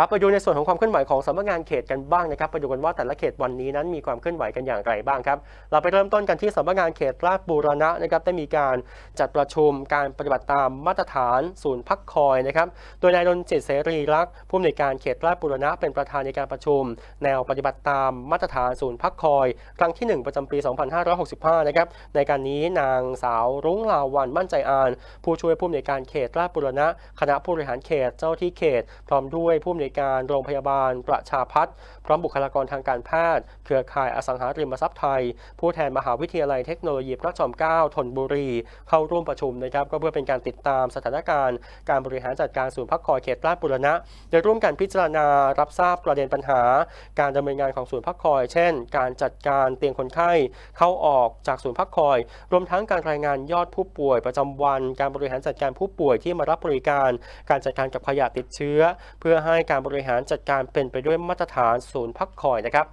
ครับไปดูในส่วนของความเคลื่อนไหวของสำนักงานเขตกันบ้างนะครับไปดูกันว่าแต่ละเขตวันนี้นั้นมีความเคลื่อนไหวกันอย่างไรบ้างครับเราไปเริ่มต้นกันที่สำนักงานเขตราชบูรณะนะครับได้มีการจัดประชุมการปฏิบัติตามมาตรฐาน ศูนย์พักคอยนะครับโดยนายดลจิตเสรีรักษ์ผู้อำนวยการเขตราชบูรณะเป็นประธานในการประชุม แนวปฏิบัติตามมาตรฐานศูนย์พักคอย ครั้งที่ 1 ประจำปี 2565 นะครับในการนี้นางสาวรุ้งลาวันมั่นใจอาน ผู้ช่วยผู้อำนวยการเขตราชบุรณะ คณะผู้บริหารเขตเจ้าที่เขต พร้อมด้วยผู้อำนวยการโรงพยาบาล ประชาพัฒน์พร้อมบุคลากรทางการแพทย์ เครือข่ายอสังหาริมทรัพย์ไทย ผู้แทนมหาวิทยาลัยเทคโนโลยีพระจอมเกล้าธนบุรี เข้าร่วมประชุมนะครับก็เพื่อเป็นการติดตามสถานการณ์ การบริหารจัดการศูนย์พักคอยเขตราชบุรณะโดยร่วมกันพิจารณารับทราบประเด็นปัญหา การดำเนินงานของศูนย์พักคอย เช่น การจัดการเตียงคนไข้เข้าออกจากศูนย์พักคอย รวมทั้งการรายงานยอดผู้ป่วยประจำวัน การบริหารจัดการผู้ป่วยที่มารับบริการ การจัดการกับขยะติดเชื้อ เพื่อให้การการบริหารจัดการเป็นไปด้วยมาตรฐานศูนย์พักคอยนะครับ